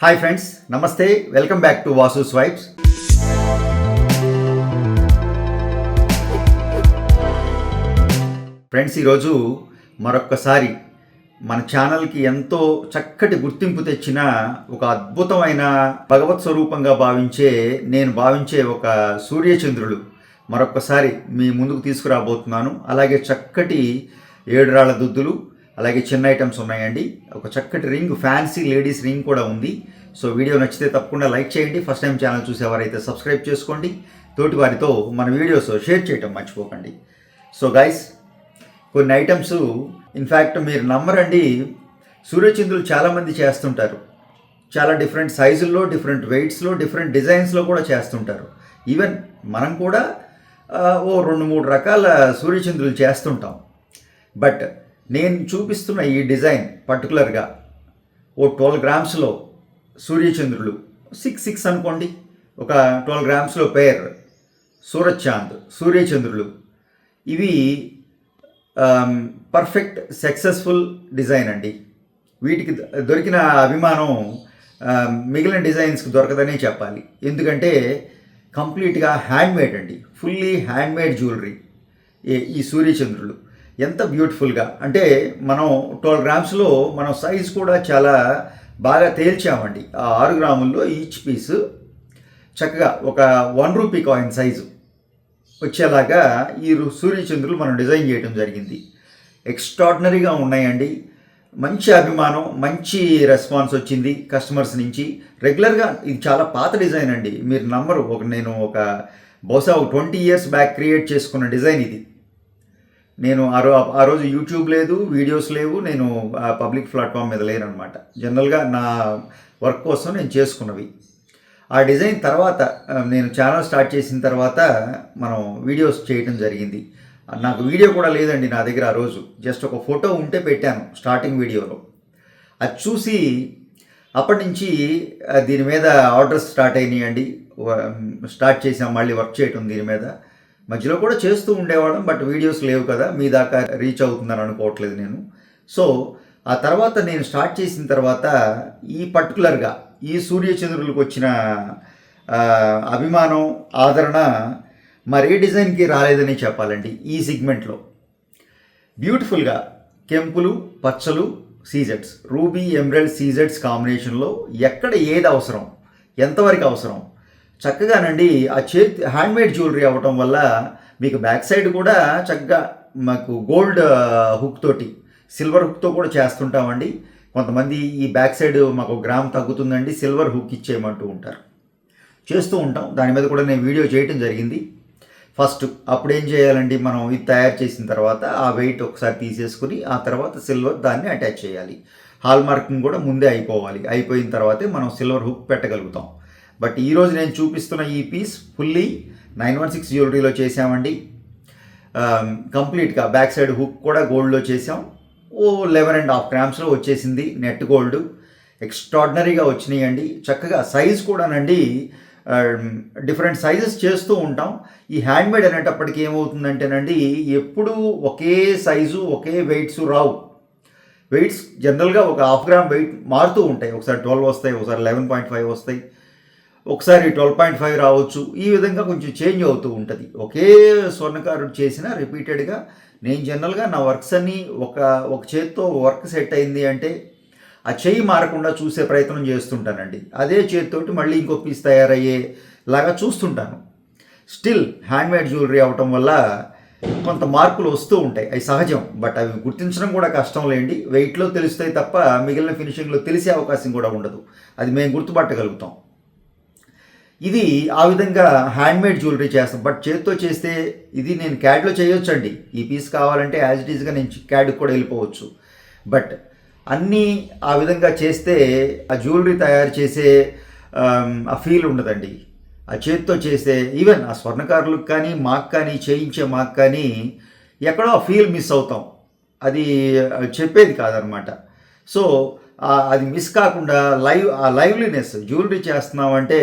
Hi friends నమస్తే welcome back to Vasu swipes friends ఈరోజు మరొక్కసారి మన ఛానల్కి ఎంతో చక్కటి గుర్తింపు తెచ్చిన ఒక అద్భుతమైన భగవత్ స్వరూపంగా భావించే నేను భావించే ఒక సూర్యచంద్రుడు మరొక్కసారి మీ ముందుకు తీసుకురాబోతున్నాను. అలాగే చక్కటి ఏడు రాళ్ళ దుద్దులు అలాగే చిన్న ఐటమ్స్ ఉన్నాయండి. ఒక చక్కటి రింగ్ ఫ్యాన్సీ లేడీస్ రింగ్ కూడా ఉంది. సో వీడియో నచ్చితే తప్పకుండా లైక్ చేయండి. ఫస్ట్ టైం ఛానల్ చూసేవారైతే సబ్స్క్రైబ్ చేసుకోండి. తోటి వారితో మన వీడియోస్ షేర్ చేయటం మర్చిపోకండి. సో గైస్ కొన్ని ఐటమ్స్ ఇన్ఫ్యాక్ట్ మీరు నమ్మరండి. సూర్యచంద్రులు చాలామంది చేస్తుంటారు. చాలా డిఫరెంట్ సైజుల్లో డిఫరెంట్ వెయిట్స్లో డిఫరెంట్ డిజైన్స్లో కూడా చేస్తుంటారు. ఈవెన్ మనం కూడా ఓ రెండు మూడు రకాల సూర్యచంద్రులు చేస్తుంటాం. బట్ నేను చూపిస్తున్న ఈ డిజైన్ పర్టికులర్గా ఓ ట్వెల్వ్ గ్రామ్స్లో సూర్యచంద్రులు. సిక్స్ సిక్స్ అనుకోండి. ఒక ట్వెల్వ్ గ్రామ్స్లో పేర్ సూరజ్ చాంద్ సూర్యచంద్రులు. ఇవి పర్ఫెక్ట్ సక్సెస్ఫుల్ డిజైన్ అండి. వీటికి దొరికిన అభిమానం మిగిలిన డిజైన్స్కి దొరకదనే చెప్పాలి. ఎందుకంటే కంప్లీట్గా హ్యాండ్మేడ్ అండి. ఫుల్లీ హ్యాండ్మేడ్ జ్యువెలరీ ఈ సూర్యచంద్రులు. ఎంత బ్యూటిఫుల్గా అంటే మనం ట్వెల్వ్ గ్రామ్స్లో మనం సైజ్ కూడా చాలా బాగా తేల్చామండి. ఆ ఆరు గ్రాముల్లో ఈచ్ పీసు చక్కగా ఒక వన్ రూపీ కాయిన్ సైజు వచ్చేలాగా ఈ సూర్యచంద్రులు మనం డిజైన్ చేయడం జరిగింది. ఎక్స్ట్రాడినరీగా ఉన్నాయండి. మంచి అభిమానం మంచి రెస్పాన్స్ వచ్చింది కస్టమర్స్ నుంచి. రెగ్యులర్గా ఇది చాలా పాత డిజైన్ అండి. మీరు నమ్మరు ఒక నేను ఒక బహుశా ఒక ట్వంటీ ఇయర్స్ బ్యాక్ క్రియేట్ చేసుకున్న డిజైన్ ఇది. నేను ఆ రో ఆ రోజు యూట్యూబ్ లేదు వీడియోస్ లేవు నేను పబ్లిక్ ప్లాట్ఫామ్ మీద లేనమాట జనరల్గా నా వర్క్ కోసం నేను చేసుకున్నవి. ఆ డిజైన్ తర్వాత నేను ఛానల్ స్టార్ట్ చేసిన తర్వాత మనం వీడియోస్ చేయటం జరిగింది. నాకు వీడియో కూడా లేదండి నా దగ్గర ఆ రోజు. జస్ట్ ఒక ఫోటో ఉంటే పెట్టాను స్టార్టింగ్ వీడియోలో అది చూసి అప్పటి నుంచి దీని మీద ఆర్డర్స్ స్టార్ట్ అయినాయండి. స్టార్ట్ చేసాం మళ్ళీ వర్క్ చేయటం దీని మీద. మధ్యలో కూడా చేస్తూ ఉండేవాళ్ళం బట్ వీడియోస్ లేవు కదా మీ దాకా రీచ్ అవుతుందని అనుకోవట్లేదు నేను. సో ఆ తర్వాత నేను స్టార్ట్ చేసిన తర్వాత ఈ పర్టికులర్గా ఈ సూర్యచంద్రులకు వచ్చిన అభిమానం ఆదరణ మరే డిజైన్కి రాలేదని చెప్పాలండి ఈ సిగ్మెంట్లో. బ్యూటిఫుల్గా కెంపులు పచ్చలు సీజెట్స్ రూబీ ఎమ్రెల్డ్ సీజెట్స్ కాంబినేషన్లో ఎక్కడ ఏది అవసరం ఎంతవరకు అవసరం చక్కగానండి ఆ చేతి హ్యాండ్మేడ్ జ్యువెలరీ అవ్వటం వల్ల మీకు బ్యాక్ సైడ్ కూడా చక్కగా మాకు గోల్డ్ హుక్ తోటి సిల్వర్ హుక్తో కూడా చేస్తుంటామండి. కొంతమంది ఈ బ్యాక్ సైడ్ మాకు గ్రామ్ తగ్గుతుందండి సిల్వర్ హుక్ ఇచ్చేయమంటూ ఉంటారు. చేస్తూ ఉంటాం. దాని మీద కూడా నేను వీడియో చేయటం జరిగింది. ఫస్ట్ అప్పుడు ఏం చేయాలండి మనం ఇది తయారు చేసిన తర్వాత ఆ వెయిట్ ఒకసారి తీసేసుకుని ఆ తర్వాత సిల్వర్ దాన్ని అటాచ్ చేయాలి. హాల్ మార్కింగ్ కూడా ముందే అయిపోవాలి. అయిపోయిన తర్వాతే మనం సిల్వర్ హుక్ పెట్టగలుగుతాం. బట్ ఈరోజు నేను చూపిస్తున్న ఈ piece fully nine one six జ్యువెలరీలో చేసామండి కంప్లీట్గా బ్యాక్ సైడ్ హుక్ కూడా గోల్డ్లో చేసాం ఓ లెవెన్ అండ్ హాఫ్ గ్రామ్స్లో వచ్చేసింది నెట్ గోల్డ్ ఎక్స్ట్రాడినరీగా వచ్చినాయండి. చక్కగా సైజ్ కూడానండి um, డిఫరెంట్ సైజెస్ చేస్తూ ఉంటాం. ఈ హ్యాండ్మేడ్ అనేటప్పటికి ఏమవుతుందంటేనండి ఎప్పుడూ ఒకే సైజు ఒకే వెయిట్స్ రావు. వెయిట్స్ జనరల్గా ఒక హాఫ్ గ్రామ్ వెయిట్ మారుతూ ఉంటాయి. ఒకసారి ట్వెల్వ్ వస్తాయి ఒకసారి లెవెన్ పాయింట్ ఫైవ్ వస్తాయి. ఒకసారి ట్వెల్వ్ పాయింట్ ఫైవ్ రావచ్చు. ఈ విధంగా కొంచెం చేంజ్ అవుతూ ఉంటుంది. ఒకే స్వర్ణకారుడు చేసిన రిపీటెడ్గా నేను జనరల్గా నా వర్క్స్ అన్నీ ఒక ఒక చేత్తో వర్క్ సెట్ అయింది అంటే ఆ చెయ్యి మారకుండా చూసే ప్రయత్నం చేస్తుంటానండి. అదే చేతితోటి మళ్ళీ ఇంకో పీస్ తయారయ్యే లాగా చూస్తుంటాను. స్టిల్ హ్యాండ్మేడ్ జ్యువెలరీ అవటం వల్ల కొంత మార్పులు వస్తూ ఉంటాయి. అవి సహజం. బట్ అవి గుర్తించడం కూడా కష్టం లేండి. వెయిట్లో తెలుస్తాయి తప్ప మిగిలిన ఫినిషింగ్లో తెలిసే అవకాశం కూడా ఉండదు. అది మేము గుర్తుపట్టగలుగుతాం. ఇది ఆ విధంగా హ్యాండ్మేడ్ జ్యువెలరీ చేస్తాం. బట్ చేత్తో చేస్తే ఇది నేను క్యాడ్లో చేయొచ్చండి. ఈ పీస్ కావాలంటే యాజ్ ఇట్ ఈజ్గా నేను క్యాడ్కి కూడా వెళ్ళిపోవచ్చు. బట్ అన్నీ ఆ విధంగా చేస్తే ఆ జ్యువెలరీ తయారు చేసే ఆ ఫీల్ ఉండదండి. ఆ చేతితో చేస్తే ఈవెన్ ఆ స్వర్ణకారులకు కానీ మాకు కానీ చేయించే మాకు కానీ ఎక్కడో ఆ ఫీల్ మిస్ అవుతాం. అది చెప్పేది కాదనమాట. సో అది మిస్ కాకుండా లైవ్ ఆ లైవ్లీనెస్ జ్యువెలరీ చేస్తున్నామంటే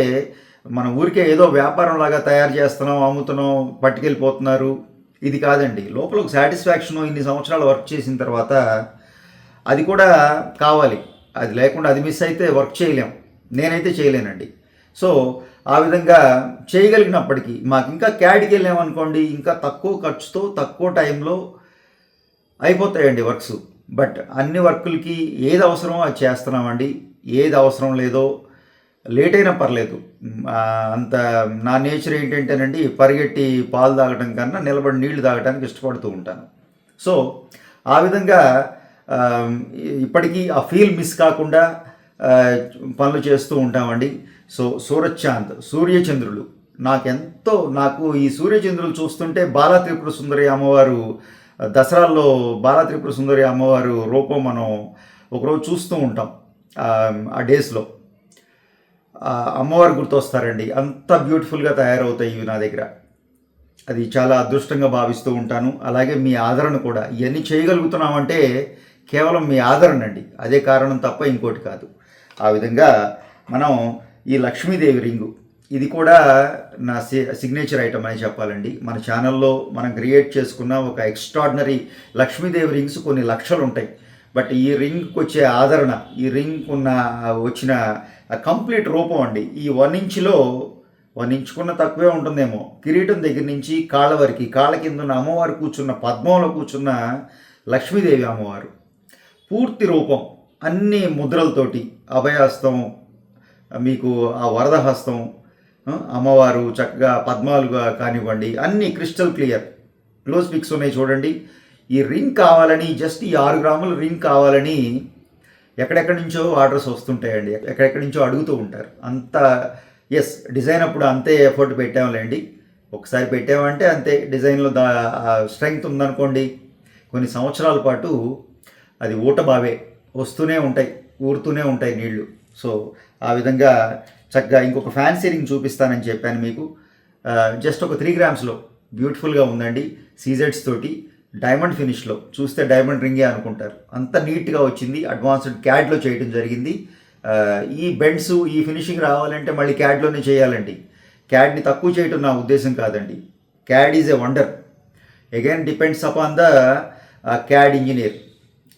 మనం ఊరికే ఏదో వ్యాపారం లాగా తయారు చేస్తున్నాం అమ్ముతున్నాం పట్టుకెళ్ళిపోతున్నారు. ఇది కాదండి. లోపల ఒక సాటిస్ఫాక్షన్ ఇన్ని సంవత్సరాలు వర్క్ చేసిన తర్వాత అది కూడా కావాలి. అది లేకుండా అది మిస్ అయితే వర్క్ చేయలేం. నేనైతే చేయలేనండి. సో ఆ విధంగా చేయగలిగినప్పటికీ మాకు ఇంకా క్యాడ్కి వెళ్ళామనుకోండి ఇంకా తక్కువ ఖర్చుతో తక్కువ టైంలో అయిపోతాయండి వర్క్స్. బట్ అన్ని వర్కులకి ఏది అవసరమో అది చేస్తున్నామండి. ఏది అవసరం లేదో లేట్ అయినా పర్లేదు అంత నా నేచర్ ఏంటంటేనండి పరిగెట్టి పాలు తాగడం కన్నా నిలబడి నీళ్ళు తాగడానికి ఇష్టపడుతూ ఉంటాను. సో ఆ విధంగా ఇప్పటికీ ఆ ఫీల్ మిస్ కాకుండా పనులు చేస్తూ ఉంటామండి. సో సూరచ్చాంద్ సూర్యచంద్రులు. నాకెంతో నాకు ఈ సూర్యచంద్రులు చూస్తుంటే బాలా త్రిపుర సుందరి అమ్మవారు దసరాల్లో బాలా త్రిపుర సుందరి అమ్మవారు రూపం మనం ఒకరోజు చూస్తూ ఉంటాం ఆ, డేస్లో. అమ్మవారు గుర్తొస్తారండి. అంత బ్యూటిఫుల్గా తయారవుతాయి ఇవి నా దగ్గర. అది చాలా అదృష్టంగా భావిస్తూ ఉంటాను. అలాగే మీ ఆదరణ కూడా. ఇవన్నీ చేయగలుగుతున్నామంటే కేవలం మీ ఆదరణ అండి అదే కారణం తప్ప ఇంకోటి కాదు. ఆ విధంగా మనం ఈ లక్ష్మీదేవి రింగు ఇది కూడా నా సి సిగ్నేచర్ ఐటమ్ అని చెప్పాలండి. మన ఛానల్లో మనం క్రియేట్ చేసుకున్న ఒక ఎక్స్ట్రాడినరీ లక్ష్మీదేవి రింగ్స్ కొన్ని లక్షలు ఉంటాయి బట్ ఈ రింగ్కి వచ్చే ఆదరణ ఈ రింగ్ ఉన్న వచ్చిన కంప్లీట్ రూపం అండి. ఈ వన్ ఇంచ్లో వన్ ఇంచుకున్న తక్కువే ఉంటుందేమో. కిరీటం దగ్గర నుంచి కాళ్ళ వరకు కాళ్ళ కింద ఉన్న అమ్మవారు కూర్చున్న పద్మంలో కూర్చున్న లక్ష్మీదేవి అమ్మవారు. పూర్తి రూపం అన్ని ముద్రలతోటి అభయహస్తం మీకు ఆ వరదహస్తం అమ్మవారు చక్కగా పద్మాలుగా కానివ్వండి అన్ని క్రిస్టల్ క్లియర్. క్లోజ్ పిక్స్ ఉన్నాయి చూడండి. ఈ రింగ్ కావాలని జస్ట్ ఈ ఆరు గ్రాముల రింగ్ కావాలని ఎక్కడెక్కడి నుంచో ఆర్డర్స్ వస్తుంటాయండి. ఎక్కడెక్కడి నుంచో అడుగుతూ ఉంటారు. అంత ఎస్ డిజైన్ అప్పుడు అంతే ఎఫర్ట్ పెట్టాంలేండి. ఒకసారి పెట్టామంటే అంతే డిజైన్లో దా స్ట్రెంగ్త్ ఉందనుకోండి. కొన్ని సంవత్సరాల పాటు అది ఊట బావే వస్తూనే ఉంటాయి ఊరుతూనే ఉంటాయి నీళ్ళు. సో ఆ విధంగా చక్కగా ఇంకొక ఫ్యాన్సీ రింగ్ చూపిస్తానని చెప్పాను మీకు. జస్ట్ ఒక త్రీ గ్రామ్స్లో బ్యూటిఫుల్గా ఉందండి. సీజెడ్స్ తోటి. డైమండ్ ఫినిష్లో చూస్తే డైమండ్ రింగే అనుకుంటారు. అంత నీట్గా వచ్చింది. అడ్వాన్స్డ్ క్యాడ్లో చేయడం జరిగింది. ఈ బెండ్స్ ఈ ఫినిషింగ్ రావాలంటే మళ్ళీ క్యాడ్లోనే చేయాలండి. క్యాడ్ని తక్కువ చేయటం నా ఉద్దేశం కాదండి. CAD is a wonder again depends upon the CAD engineer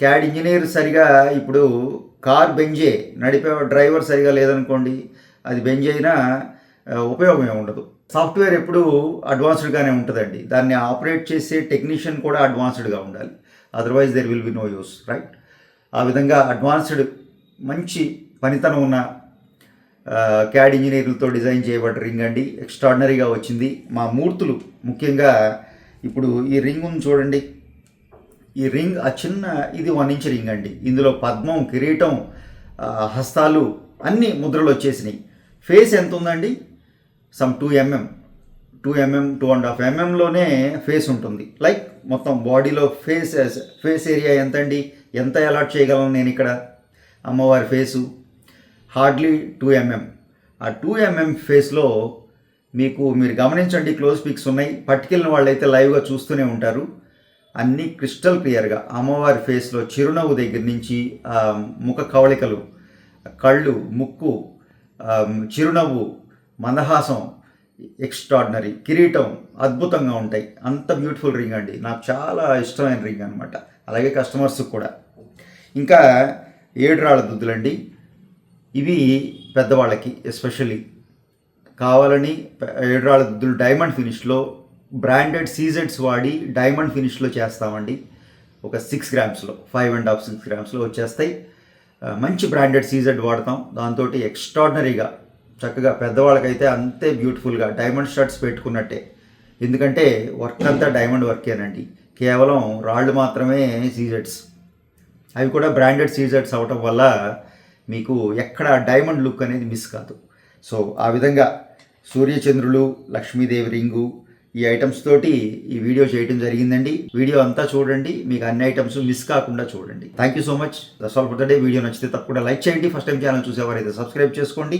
CAD engineer సరిగా ఇప్పుడు కార్ బెంజే నడిపే డ్రైవర్ సరిగా లేదనుకోండి అది బెంజ్ అయినా ఉపయోగమే ఉపయోగం ఏమి ఉండదు సాఫ్ట్వేర్ ఎప్పుడు అడ్వాన్స్డ్గానే ఉంటుందండి. దాన్ని ఆపరేట్ చేసే టెక్నీషియన్ కూడా అడ్వాన్స్డ్గా ఉండాలి. Otherwise there will be no use right? ఆ విధంగా అడ్వాన్స్డ్ మంచి పనితనం ఉన్న క్యాడ్ ఇంజనీర్లతో డిజైన్ చేయబడ్డ రింగ్ అండి. ఎక్స్ట్రాడినరీగా వచ్చింది. మా మూర్తులు ముఖ్యంగా ఇప్పుడు ఈ రింగ్ ఉంది చూడండి. ఈ రింగ్ ఆ చిన్న ఇది వన్ ఇంచ్ రింగ్ అండి. ఇందులో పద్మం కిరీటం హస్తాలు అన్ని ముద్రలు వచ్చేసినాయి. ఫేస్ ఎంత ఉందండి some two mm two mm two and half ఎంఎంలోనే face ఉంటుంది. లైక్ మొత్తం బాడీలో ఫేస్ ఫేస్ ఏరియా ఎంత అండి ఎంత అలాట్ చేయగలను నేను ఇక్కడ? అమ్మవారి ఫేసు హార్డ్లీ టూ ఎంఎం ఆ టూ ఎంఎం ఫేస్లో మీకు మీరు గమనించండి క్లోజ్ పిక్స్ ఉన్నాయి. పట్టుకెళ్ళిన వాళ్ళైతే లైవ్గా చూస్తూనే ఉంటారు. అన్నీ క్రిస్టల్ క్లియర్గా అమ్మవారి ఫేస్లో చిరునవ్వు దగ్గర నుంచి ముఖ కవళికలు కళ్ళు ముక్కు చిరునవ్వు మందహాసం ఎక్స్ట్రాడినరీ కిరీటం అద్భుతంగా ఉంటాయి. అంత బ్యూటిఫుల్ రింగ్ అండి. నాకు చాలా ఇష్టమైన రింగ్ అనమాట అలాగే కస్టమర్స్కి కూడా. ఇంకా ఏడు రాళ్ళ దుద్దులండి. ఇవి పెద్దవాళ్ళకి ఎస్పెషల్లీ కావాలని ఏడురాళ్ళ దుద్దులు డైమండ్ ఫినిష్లో బ్రాండెడ్ సీజెడ్స్ వాడి డైమండ్ ఫినిష్లో చేస్తామండి. ఒక సిక్స్ గ్రామ్స్లో ఫైవ్ అండ్ హాఫ్ సిక్స్ గ్రామ్స్లో వచ్చేస్తాయి. మంచి బ్రాండెడ్ సీజెడ్ వాడతాం. దాంతో ఎక్స్ట్రాడినరీగా చక్కగా పెద్దవాళ్ళకైతే అంతే బ్యూటిఫుల్గా డైమండ్ షర్ట్స్ పెట్టుకున్నట్టే. ఎందుకంటే వర్క్ అంతా డైమండ్ వర్కేనండి కేవలం రాళ్ళు మాత్రమే సీజెడ్స్ అవి కూడా బ్రాండెడ్ సీజర్స్ అవటం వల్ల మీకు ఎక్కడ డైమండ్ లుక్ అనేది మిస్ కాదు. సో ఆ విధంగా సూర్యచంద్రులు లక్ష్మీదేవి రింగు ఈ ఐటమ్స్ తోటి ఈ వీడియో చేయడం జరిగిందండి. వీడియో అంతా చూడండి. మీకు అన్ని ఐటమ్స్ మిస్ కాకుండా చూడండి. Thank you so much that's all for the day video నచ్చితే తప్పకుండా లైక్ చేయండి. ఫస్ట్ టైం ఛానల్ చూసేవారైతే సబ్స్క్రైబ్ చేసుకోండి.